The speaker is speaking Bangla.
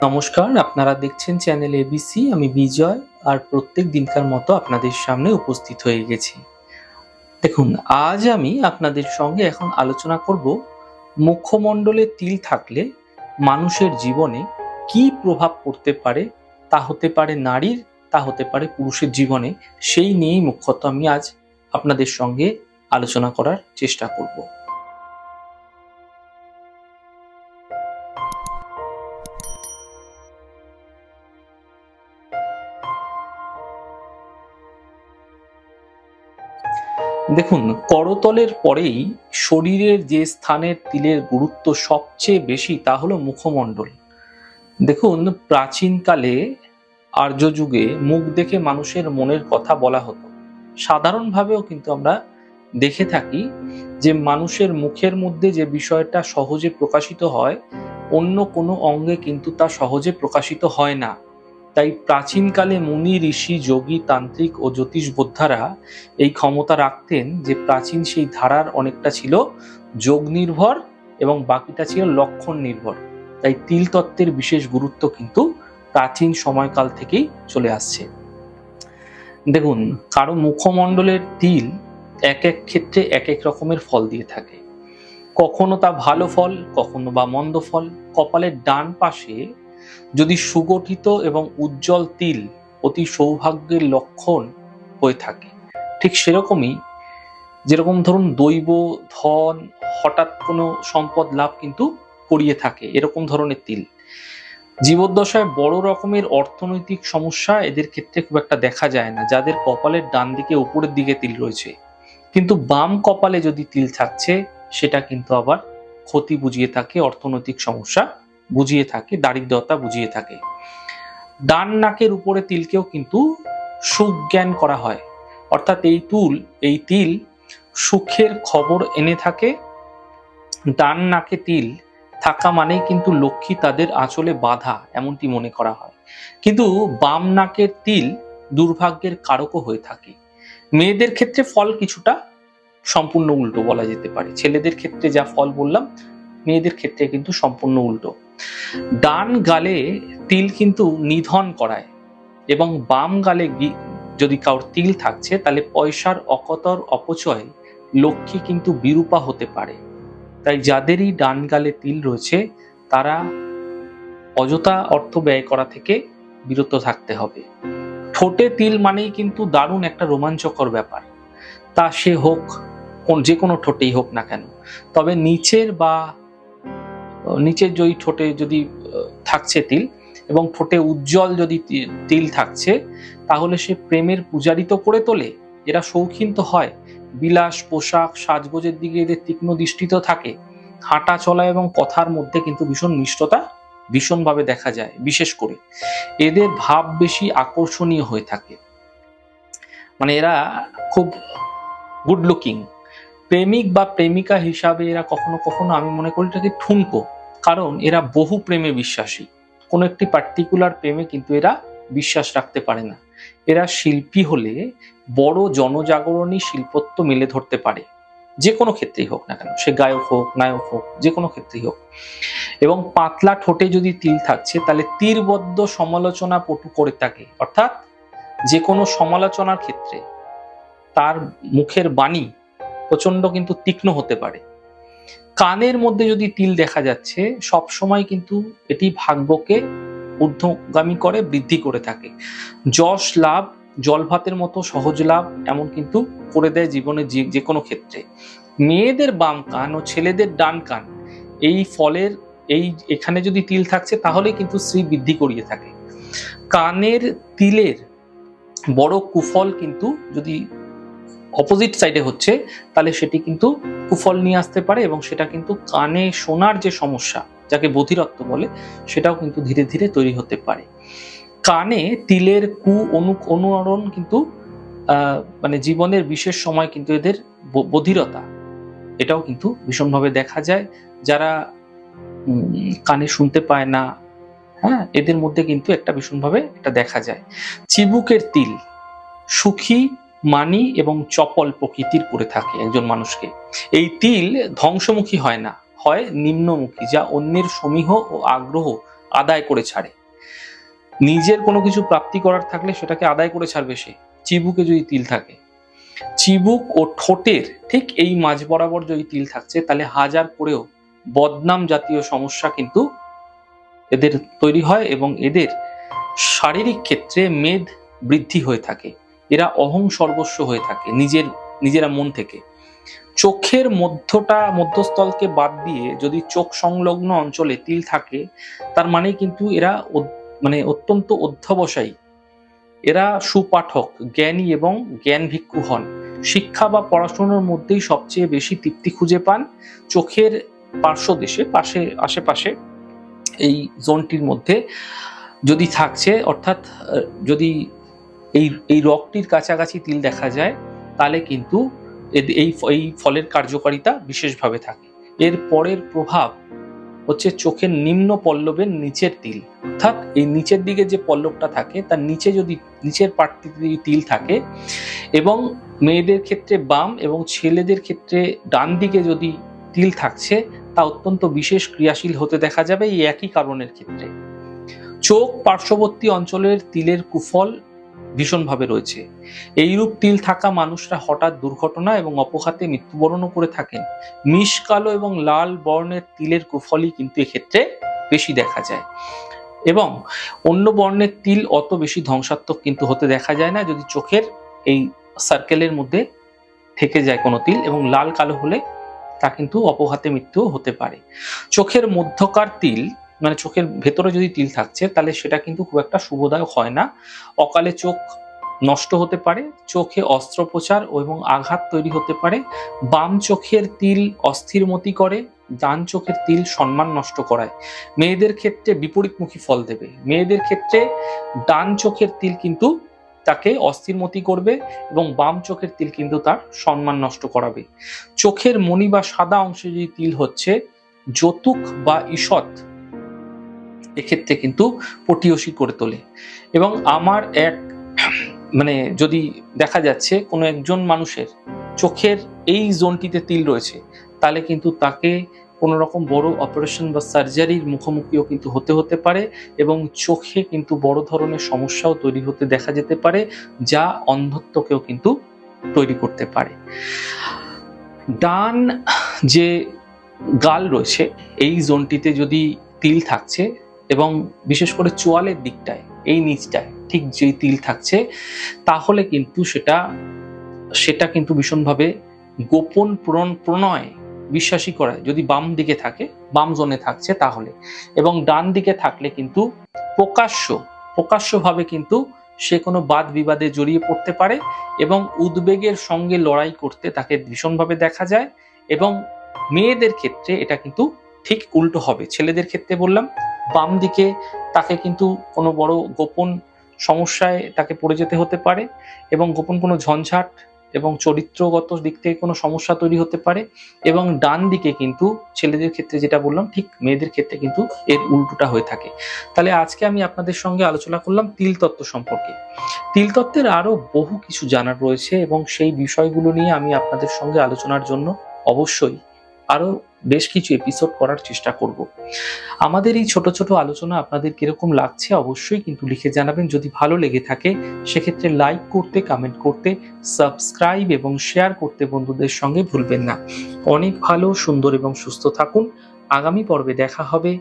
নমস্কার, আপনারা দেখছেন চ্যানেল এবিসি আমি বিজয়, আর প্রত্যেক দিনকার মতো আপনাদের সামনে উপস্থিত হয়ে গেছি। দেখুন, আজ আমি আপনাদের সঙ্গে এখন আলোচনা করব মুখমণ্ডলে তিল থাকলে মানুষের জীবনে কি প্রভাব পড়তে পারে, তা হতে পারে নারীর, তা হতে পারে পুরুষের জীবনে, সেই নিয়েই মুখ্যত আমি আজ আপনাদের সঙ্গে আলোচনা করার চেষ্টা করব। দেখুন, করতলের পরেই শরীরের যে স্থানের তিলের গুরুত্ব সবচেয়ে বেশি তা হলো মুখমণ্ডল। দেখুন, প্রাচীনকালে আর্য যুগে মুখ দেখে মানুষের মনের কথা বলা হতো। সাধারণভাবেও কিন্তু আমরা দেখে থাকি যে মানুষের মুখের মধ্যে যে বিষয়টা সহজে প্রকাশিত হয়, অন্য কোনো অঙ্গে কিন্তু তা সহজে প্রকাশিত হয় না। তাই প্রাচীনকালে মুনি, ঋষি, যোগী, তান্ত্রিক ও জ্যোতিষ বোদ্ধারা এই ক্ষমতা রাখতেন যে প্রাচীন সেই ধারার অনেকটা ছিল যোগ নির্ভর এবং বাকিটা ছিল লক্ষণ নির্ভর। তাই তিল তত্ত্বের বিশেষ গুরুত্ব কিন্তু প্রাচীন সময়কাল থেকেই চলে আসছে। দেখুন, কারও মুখমণ্ডলের তিল এক এক ক্ষেত্রে এক এক রকমের ফল দিয়ে থাকে। কখনো তা ভালো ফল, কখনো বা মন্দ ফল, কপালের ডান পাশে যদি সুগঠিত এবং উজ্জ্বল তিল অতি সৌভাগ্যের লক্ষণ হয়ে থাকে। ঠিক সেরকমই যেরকম ধরুন দৈব, ধন হঠাৎ কোনো সম্পদ লাভ কিন্তু করিয়ে থাকে এরকম ধরনের তিল। জীবদ্দশায় বড় রকমের অর্থনৈতিক সমস্যা এদের ক্ষেত্রে খুব একটা দেখা যায় না। যাদের কপালের ডান দিকে উপরের দিকে তিল রয়েছে। কিন্তু বাম কপালে যদি তিল থাকছে, সেটা কিন্তু আবার ক্ষতি বুঝিয়ে থাকে অর্থনৈতিক সমস্যা বুঝিয়ে থাকে, দারিদ্রতা বুঝিয়ে থাকে। ডান নাকের উপরে তিলকেও কিন্তু সুখ জ্ঞান করা হয়। অর্থাৎ এই তুল, এই তিল সুখের খবর এনে থাকে। ডান নাকে তিল থাকা মানেই কিন্তু লক্ষ্মী তাদের আঁচলে বাধা, এমনটি মনে করা হয়। কিন্তু বাম নাকের তিল দুর্ভাগ্যের কারকও হয়ে থাকে। মেয়েদের ক্ষেত্রে ফল কিছুটা সম্পূর্ণ উল্টো বলা যেতে পারে। ছেলেদের ক্ষেত্রে যা ফল বললাম, মেয়েদের ক্ষেত্রে কিন্তু সম্পূর্ণ উল্টো। ডান গালে তিল কিন্তু নিধন করায় এবং বাম গালে যদি কারোর তিল থাকছে, তাহলে পয়সার অকতর অপচয় লক্ষ্মী কিন্তু বিরূপা হতে পারে। তাই যাদেরই ডান গালে তিল রয়েছে, তারা অযথা অর্থ ব্যয় করা থেকে বিরত থাকতে হবে। ঠোঁটে তিল মানেই কিন্তু দারুণ একটা রোমাঞ্চকর ব্যাপার। তা সে হোক যে কোনো ঠোঁটেই হোক না কেন। তবে নিচের বা নিচের জয়ী ঠোঁটে যদি থাকছে তিল এবং ঠোঁটে উজ্জ্বল যদি তিল থাকছে, তাহলে সে প্রেমের পূজারিত করে তোলে, এরা শৌখিন তো হয়। বিলাস, পোশাক, সাজগোজের দিকে এদের তীক্ষ্ণ দৃষ্টি তো থাকে। হাঁটা চলা এবং কথার মধ্যে কিন্তু ভীষণ মিষ্টতা ভীষণভাবে দেখা যায়, বিশেষ করে। এদের ভাব বেশি আকর্ষণীয় হয়ে থাকে। মানে এরা খুব গুড লুকিং প্রেমিক বা প্রেমিকা হিসাবে এরা কখনো কখনো আমি মনে করি এটাকে ঠুনকো। কারণ এরা বহু প্রেমে বিশ্বাসী। কোনো একটি পার্টিকুলার প্রেমে কিন্তু এরা বিশ্বাস রাখতে পারে না। এরা শিল্পী হলে বড় জনজাগরণী শিল্পত্ব মেলে ধরতে পারে। যে কোনো ক্ষেত্রেই হোক না কেন, সে গায়ক হোক, নায়ক হোক, যে কোনো ক্ষেত্রেই হোক। এবং পাতলা ঠোঁটে যদি তিল থাকছে, তাহলে তীরবদ্ধ সমালোচনা পটু করে থাকে। অর্থাৎ যে কোনো সমালোচনার ক্ষেত্রে তার মুখের বাণী প্রচণ্ড কিন্তু তীক্ষ্ণ হতে পারে। কানের মধ্যে যদি তিল দেখা যাচ্ছে, সব সময় কিন্তু এটি ভাগ্যকে ঊর্ধ্বগামী করে, বৃদ্ধি করে থাকে। যশ লাভ জলভাতের মতো সহজ লাভ এমন কিন্তু করে দেয় জীবনে যে কোনো ক্ষেত্রে। মেয়েদের বাম কান ও ছেলেদের ডান কান, এই ফলের, এই এখানে যদি তিল থাকছে তাহলে কিন্তু শ্রী বৃদ্ধি করিয়ে থাকে। কানের তিলের বড় কুফল কিন্তু যদি অপোজিট সাইডে হচ্ছে, তাহলে সেটি কিন্তু কুফল নিয়ে আসতে পারে এবং সেটা কিন্তু কানে শোনার যে সমস্যা, যাকে বধিরত্ব বলে, সেটাও কিন্তু ধীরে ধীরে তৈরি হতে পারে। কানে তিলের কু অনু অনুরণ কিন্তু মানে জীবনের বিশেষ সময় কিন্তু এদের বধিরতা, এটাও কিন্তু ভীষণভাবে দেখা যায়। যারা কানে শুনতে পায় না হ্যাঁ এদের মধ্যে কিন্তু একটা ভীষণভাবে এটা দেখা যায়। চিবুকের তিল, সুখী মানি এবং চপল প্রকৃতির করে থাকে একজন মানুষকে। এই তিল ধ্বংসমুখী হয় না, হয় নিম্নমুখী, যা অন্যের সমীহ ও আগ্রহ আদায় করে ছাড়ে। নিজের কোনো কিছু প্রাপ্তি করার থাকলে সেটাকে আদায় করে ছাড়বে সে। চিবুকে যদি তিল থাকে, চিবুক ও ঠোঁটের ঠিক এই মাঝ বরাবর যদি তিল থাকছে, তাহলে হাজার করেও বদনাম জাতীয় সমস্যা কিন্তু এদের তৈরি হয় এবং এদের শারীরিক ক্ষেত্রে মেদ বৃদ্ধি হয়ে থাকে। এরা অহং সর্বস্ব হয়ে থাকে নিজের, নিজেরা মন থেকে। চোখের মধ্যটা, মধ্যস্থলকে বাদ দিয়ে যদি চোখ সংলগ্ন অঞ্চলে তিল থাকে, তার মানে কিন্তু এরা মানে অত্যন্ত অধ্যবসায়ী। এরা সুপাঠক, জ্ঞানী এবং জ্ঞান ভিক্ষু হন। শিক্ষা বা পড়াশোনার মধ্যেই সবচেয়ে বেশি তৃপ্তি খুঁজে পান চোখের পার্শ্বদেশে পাশে, আশেপাশে এই জোনটির মধ্যে যদি থাকছে, অর্থাৎ যদি এই এই রকটির কাছাকাছি তিল দেখা যায় তাহলে কিন্তু এই এই ফলের কার্যকারিতা বিশেষভাবে থাকে। এর পরের প্রভাব হচ্ছে চোখের নিম্ন পল্লবের নিচের তিল। অর্থাৎ এই নিচের দিকে যে পল্লবটা থাকে, তার নিচে যদি, নিচের পাটটিতে যদি তিল থাকে এবং মেয়েদের ক্ষেত্রে বাম এবং ছেলেদের ক্ষেত্রে ডান দিকে যদি তিল থাকছে, তা অত্যন্ত বিশেষ ক্রিয়াশীল হতে দেখা যাবে এই একই কারণের ক্ষেত্রে। চোখ পার্শ্ববর্তী অঞ্চলের তিলের কুফল ভীষণভাবে রয়েছে। এইরূপ তিল থাকা মানুষরা হঠাৎ দুর্ঘটনা এবং অপঘাতে মৃত্যুবরণও করে থাকেন। মিশ কালো এবং লাল বর্ণের তিলের কুফলই কিন্তু এক্ষেত্রে বেশি দেখা যায়। এবং অন্য বর্ণের তিল অত বেশি ধ্বংসাত্মক কিন্তু হতে দেখা যায় না। যদি চোখের এই সার্কেলের মধ্যে থেকে যায় কোনো তিল এবং লাল, কালো হলে তা কিন্তু অপঘাতে মৃত্যু হতে পারে। চোখের মধ্যকার তিল মানে চোখের ভেতরে যদি তিল থাকছে, তাহলে সেটা কিন্তু খুব একটা শুভদায়ক হয় না। অকালে চোখ নষ্ট হতে পারে, চোখে অস্ত্রোপচার এবং আঘাত তৈরি হতে পারে। বাম চোখের তিল অস্থির মতি করে, ডান চোখের তিল সম্মান নষ্ট করায়। মেয়েদের ক্ষেত্রে বিপরীতমুখী ফল দেবে। মেয়েদের ক্ষেত্রে ডান চোখের তিল কিন্তু তাকে অস্থিরমতি করবে এবং বাম চোখের তিল কিন্তু তার সম্মান নষ্ট করাবে। চোখের মণি বা সাদা অংশে যদি তিল হচ্ছে, যৌতুক বা ঈষৎ এক্ষেত্রে কিন্তু পটিয়সী করে তোলে। এবং আমার এক মানে যদি দেখা যাচ্ছে কোনো একজন মানুষের চোখের এই জোনটিতে তিল রয়েছে, তাহলে কিন্তু তাকে কোনো রকম বড় অপারেশন বা সার্জারির মুখোমুখিও কিন্তু হতে হতে পারে এবং চোখে কিন্তু বড় ধরনের সমস্যাও তৈরি হতে দেখা যেতে পারে, যা অন্ধত্বকেও কিন্তু তৈরি করতে পারে। ডান যে গাল রয়েছে, এই জোনটিতে যদি তিল থাকছে এবং বিশেষ করে চোয়ালের দিকটায়, এই নিচটায়, ঠিক যেই তিল থাকছে, তাহলে কিন্তু সেটা সেটা কিন্তু ভীষণভাবে গোপন প্রণ, প্রণয় বিশ্বাসী করায় যদি বাম দিকে থাকে, বাম জোনে থাকছে তাহলে। এবং ডান দিকে থাকলে কিন্তু প্রকাশ্য, প্রকাশ্যভাবে কিন্তু সে কোনো বাদ বিবাদে জড়িয়ে পড়তে পারে এবং উদ্বেগের সঙ্গে লড়াই করতে তাকে ভীষণভাবে দেখা যায় এবং মেয়েদের ক্ষেত্রে এটা কিন্তু ঠিক উল্টো হবে। ছেলেদের ক্ষেত্রে বললাম বাম দিকে তাকে কিন্তু কোনো বড় গোপন সমস্যায় তাকে পড়ে যেতে হতে পারে এবং গোপন কোনো ঝঞ্ঝাট এবং চরিত্রগত দিক থেকে কোনো সমস্যা তৈরি হতে পারে এবং ডান দিকে কিন্তু ছেলেদের ক্ষেত্রে যেটা বললাম, ঠিক মেয়েদের ক্ষেত্রে কিন্তু এর উল্টোটা হয়ে থাকে। তাহলে আজকে আমি আপনাদের সঙ্গে আলোচনা করলাম তিল তত্ত্ব সম্পর্কে। তিল তত্ত্বের আরও বহু কিছু জানার রয়েছে এবং সেই বিষয়গুলো নিয়ে আমি আপনাদের সঙ্গে আলোচনার জন্য অবশ্যই আরও বেশ কিছু এপিসোড করার চেষ্টা করব। আমাদের এই ছোট ছোট আলোচনা আপনাদের কীরকম লাগছে অবশ্যই কিন্তু লিখে জানাবেন। যদি ভালো লেগে থাকে, সেক্ষেত্রে লাইক করতে কমেন্ট করতে সাবস্ক্রাইব এবং শেয়ার করতে বন্ধুদের সঙ্গে ভুলবেন না। অনেক ভালো, সুন্দর এবং সুস্থ থাকুন। আগামী পর্বে দেখা হবে।